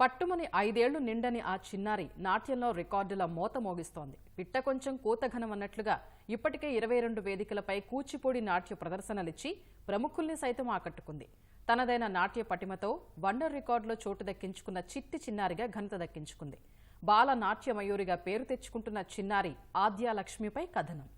పట్టుమని ఐదేళ్ళు నిండని ఆ చిన్నారి నాట్యంలో రికార్డుల మోత మోగిస్తోంది. పిట్ట కొంచెం కూతఘనం అన్నట్లుగా ఇప్పటికే ఇరవై రెండు వేదికలపై కూచిపూడి నాట్య ప్రదర్శనలిచ్చి ప్రముఖుల్ని సైతం ఆకట్టుకుంది. తనదైన నాట్య పటిమతో వండర్ రికార్డులో చోటు దక్కించుకున్న చిట్టి చిన్నారిగా ఘనత దక్కించుకుంది. బాల నాట్య మయూరిగా పేరు తెచ్చుకుంటున్న చిన్నారి ఆద్యా లక్ష్మిపై కథనం.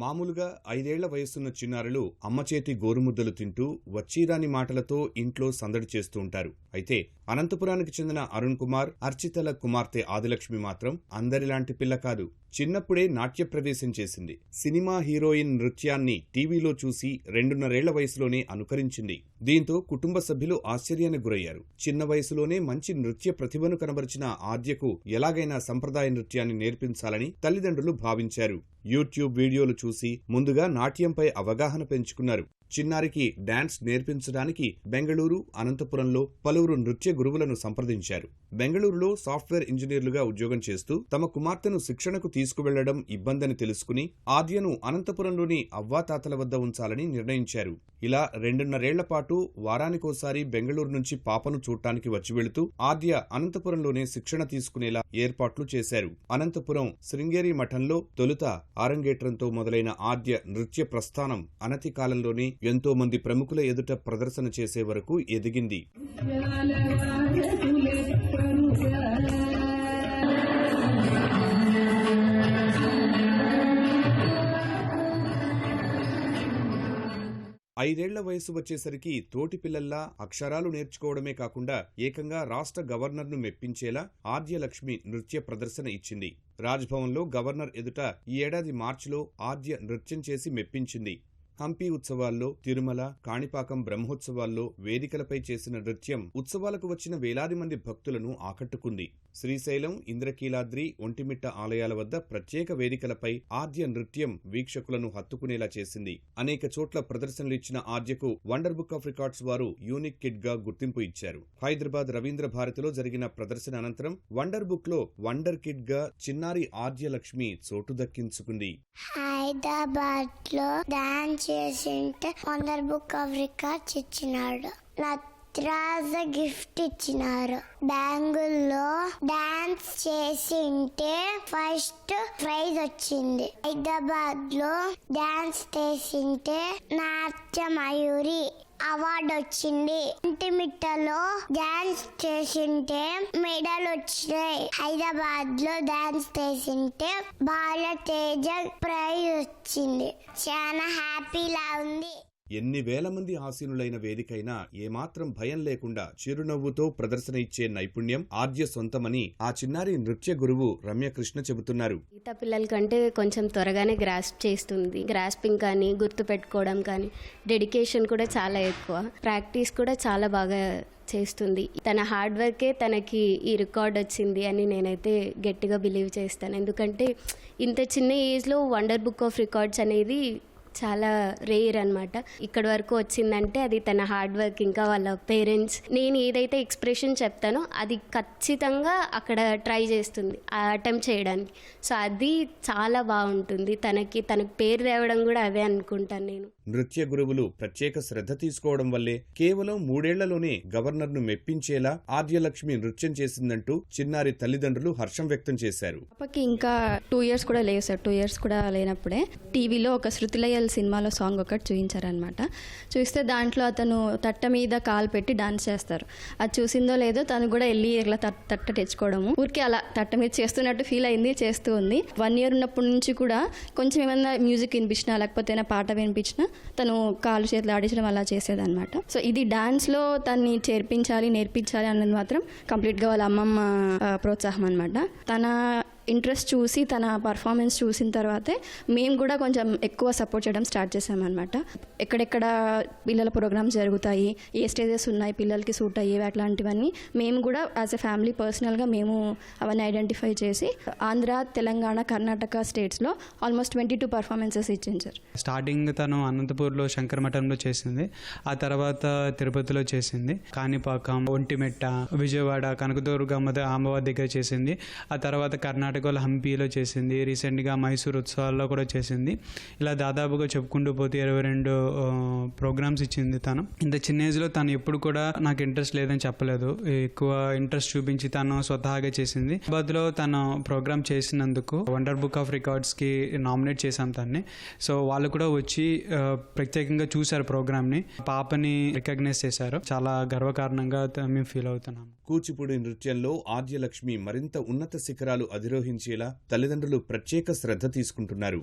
మామూలుగా ఐదేళ్ళ వయస్సున్న చిన్నారులు అమ్మ చేతి గోరుముద్దలు తింటూ వచ్చీరాని మాటలతో ఇంట్లో సందడి చేస్తూ ఉంటారు. అయితే అనంతపురానికి చెందిన అరుణ్ కుమార్ అర్చితల కుమార్తె ఆదిలక్ష్మి మాత్రం అందరిలాంటి పిల్ల కాదు. చిన్నప్పుడే నాట్య ప్రవేశం చేసింది. సినిమా హీరోయిన్ నృత్యాన్ని టీవీలో చూసి రెండున్నరేళ్ళ వయసులోనే అనుకరించింది. దీంతో కుటుంబ సభ్యులు ఆశ్చర్యానికి గురయ్యారు. చిన్న వయసులోనే మంచి నృత్య ప్రతిభను కనబరిచిన ఆద్యకు ఎలాగైనా సంప్రదాయ నృత్యాన్ని నేర్పించాలని తల్లిదండ్రులు భావించారు. యూట్యూబ్ వీడియోలు చూసి ముందుగా నాట్యంపై అవగాహన పెంచుకున్నారు. చిన్నారికి డాన్స్ నేర్పించడానికి బెంగళూరు అనంతపురంలో పలువురు నృత్య గురువులను సంప్రదించారు. బెంగళూరులో సాఫ్ట్వేర్ ఇంజనీర్లుగా ఉద్యోగం చేస్తూ తమ కుమార్తెను శిక్షణకు తీసుకువెళ్ళడం ఇబ్బందని తెలుసుకుని ఆద్యను అనంతపురంలోని అవ్వాతాతల వద్ద ఉంచాలని నిర్ణయించారు. ఇలా రెండున్నరేళ్ళ పాటు వారానికోసారి బెంగళూరు నుంచి పాపను చూడటానికి వచ్చి వెళుతూ ఆద్య అనంతపురంలోనే శిక్షణ తీసుకునేలా ఏర్పాట్లు చేశారు. అనంతపురం శృంగేరి మఠంలో తొలుత ఆరంగేట్రంతో మొదలైన ఆద్య నృత్య ప్రస్థానం అనతి కాలంలోనే ఎంతో మంది ప్రముఖుల ఎదుట ప్రదర్శన చేసే వరకు ఎదిగింది. ఐదేళ్ళ వయసు వచ్చేసరికి తోటి పిల్లల్లా అక్షరాలు నేర్చుకోవడమే కాకుండా ఏకంగా రాష్ట్ర గవర్నర్ను మెప్పించేలా ఆర్యలక్ష్మి నృత్య ప్రదర్శన ఇచ్చింది. రాజ్భవన్లో గవర్నర్ ఎదుట ఈ ఏడాది మార్చిలో ఆర్య నృత్యం చేసి మెప్పించింది. హంపి ఉత్సవాల్లో తిరుమల కాణిపాకం బ్రహ్మోత్సవాల్లో వేదికలపై చేసిన నృత్యం ఉత్సవాలకు వచ్చిన వేలాది మంది భక్తులను ఆకట్టుకుంది. శ్రీశైలం ఇంద్రకీలాద్రి ఒంటిమిట్ట ఆలయాల వద్ద ప్రత్యేక వేదికలపై ఆద్య నృత్యం వీక్షకులను హత్తుకునేలా చేసింది. అనేక చోట్ల ప్రదర్శనలు ఇచ్చిన ఆద్యకు వండర్ బుక్ ఆఫ్ రికార్డ్స్ వారు యూనిక్ కిడ్గా గుర్తింపు ఇచ్చారు. హైదరాబాద్ రవీంద్ర భారతిలో జరిగిన ప్రదర్శన అనంతరం వండర్ బుక్లో వండర్ కిడ్గా చిన్నారి ఆద్య లక్ష్మి చోటు దక్కించుకుంది. హైదరాబాద్లో డాన్స్ చేసింటే వండర్ బుక్ ఆఫ్ రికార్డ్స్ ఇచ్చినాడు నత్రాజ గిఫ్ట్ ఇచ్చినారు. బ్యాంగుల్లో డాన్స్ చేసింటే ఫస్ట్ ప్రైజ్ వచ్చింది. హైదరాబాద్లో డాన్స్ చేసింటే నాట్య మయూరి అవార్డు వచ్చింది. ఇంటిమిట్టలో డాన్స్ చేసింటే మెడల్ వచ్చినాయి. హైదరాబాద్లో డాన్స్ చేసింటే బాలతేజ ప్రైజ్ వచ్చింది. చాలా హ్యాపీలా ఉంది. ఎన్ని వేల మంది ఆసీనులైన వేదికైనా ఏమాత్రం భయం లేకుండా చిరునవ్వుతో ప్రదర్శన ఇచ్చే నైపుణ్యం ఆర్య సొంతమని ఆ చిన్నారి నృత్య గురువు రమ్యకృష్ణ చెబుతున్నారు. మిగతా పిల్లల కంటే కొంచెం త్వరగానే గ్రాస్ప్ చేస్తుంది. గ్రాస్పింగ్ కానీ గుర్తు పెట్టుకోవడం కానీ డెడికేషన్ కూడా చాలా ఎక్కువ. ప్రాక్టీస్ కూడా చాలా బాగా చేస్తుంది. తన హార్డ్ వర్కే తనకి ఈ రికార్డ్ వచ్చింది అని నేనైతే గట్టిగా బిలీవ్ చేస్తాను. ఎందుకంటే ఇంత చిన్న ఏజ్లో వండర్ బుక్ ఆఫ్ రికార్డ్స్ అనేది చాలా రేర్ అనమాట ఇక్కడి వరకు వచ్చిందంటే అది తన హార్డ్ వర్క్ ఇంకా వాళ్ళ పేరెంట్స్ నేను ఏదైతే ఎక్స్ప్రెషన్ చెప్తానో అది ఖచ్చితంగా అక్కడ ట్రై చేస్తుంది ఆ అటెంప్ట్ చేయడానికి. సో అది చాలా బాగుంటుంది. తనకి తనకు పేరు తేవడం కూడా అదే అనుకుంటాను నేను. నృత్య గురువులు ప్రత్యేక శ్రద్ధ తీసుకోవడం వల్లే కేవలం మూడేళ్ళలోనే గవర్నర్ను మెప్పించేలా ఆద్యలక్ష్మి నృత్యం చేసిందంటూ చిన్నారి తల్లిదండ్రులు హర్షం వ్యక్తం చేశారు. పాపకి ఇంకా టూ ఇయర్స్ కూడా లేవు సార్. టూ ఇయర్స్ కూడా లేనప్పుడే టీవీలో ఒక శృతిలయల్ సినిమాలో సాంగ్ ఒకటి చూపించారనమాట చూస్తే దాంట్లో అతను తట్ట మీద కాలు పెట్టి డాన్స్ చేస్తారు. అది చూసిందో లేదో తను కూడా వెళ్ళి ఇట్లా తట్ట తట్ట తెచ్చుకోవడము. ఊరికే అలా తట్ట మీద చేస్తున్నట్టు ఫీల్ అయింది చేస్తూ ఉంది. వన్ ఇయర్ ఉన్నప్పటి నుంచి కూడా కొంచెం ఏమైనా మ్యూజిక్ వినిపించినా లేకపోతే ఏమైనా పాట వినిపించినా తను కాలు చేతులు ఆడించడం అలా చేసేదనమాట. సో ఇది డాన్స్లో తన్ని చేర్పించాలి నేర్పించాలి అన్నది మాత్రం కంప్లీట్గా వాళ్ళ అమ్మమ్మ ప్రోత్సాహం అనమాట తన ఇంట్రెస్ట్ చూసి తన పర్ఫార్మెన్స్ చూసిన తర్వాతే మేము కూడా కొంచెం ఎక్కువ సపోర్ట్ చేయడం స్టార్ట్ చేసామన్నమాట. ఎక్కడెక్కడ పిల్లల ప్రోగ్రామ్స్ జరుగుతాయి ఏ స్టేజెస్ ఉన్నాయి పిల్లలకి సూట్ అయ్యేవి అట్లాంటివన్నీ మేము కూడా యాజ్ ఎ ఫ్యామిలీ పర్సనల్గా మేము అవన్నీ ఐడెంటిఫై చేసి ఆంధ్ర తెలంగాణ కర్ణాటక స్టేట్స్లో ఆల్మోస్ట్ ట్వంటీ టూ పర్ఫార్మెన్సెస్ ఇచ్చింది సార్. స్టార్టింగ్ తను అనంతపూర్లో శంకర మఠంలో చేసింది. ఆ తర్వాత తిరుపతిలో చేసింది. కాణిపాకం ఒంటిమెట్ట విజయవాడ కనకదుర్గమ్మ అమ్మవారి దగ్గర చేసింది. ఆ తర్వాత కర్ణాటక కర్ణాటకలో హంపీలో చేసింది. రీసెంట్గా మైసూర్ ఉత్సవాల్లో కూడా చేసింది. ఇలా దాదాపుగా చెప్పుకుంటూ పోతే ఇరవై రెండు ప్రోగ్రామ్స్ ఇచ్చింది తను. ఇంత చిన్న ఏజ్లో తను ఎప్పుడు కూడా నాకు ఇంట్రెస్ట్ లేదని చెప్పలేదు. ఎక్కువ ఇంట్రెస్ట్ చూపించి తను స్వతహాగా చేసింది. హైదరాబాద్లో తను ప్రోగ్రామ్ చేసినందుకు వండర్ బుక్ ఆఫ్ రికార్డ్స్కి నామినేట్ చేశాం తన్ని. సో వాళ్ళు కూడా వచ్చి ప్రత్యేకంగా చూశారు ప్రోగ్రామ్ని. పాపని రికగ్నైజ్ చేశారు. చాలా గర్వకారణంగా మేము ఫీల్ అవుతున్నాం కూచిపూడి నృత్యంలో ఆద్యలక్ష్మి మరింత ఉన్నత శిఖరాలు నిర్వహించేలా తల్లిదండ్రులు ప్రత్యేక శ్రద్ధ తీసుకుంటున్నారు.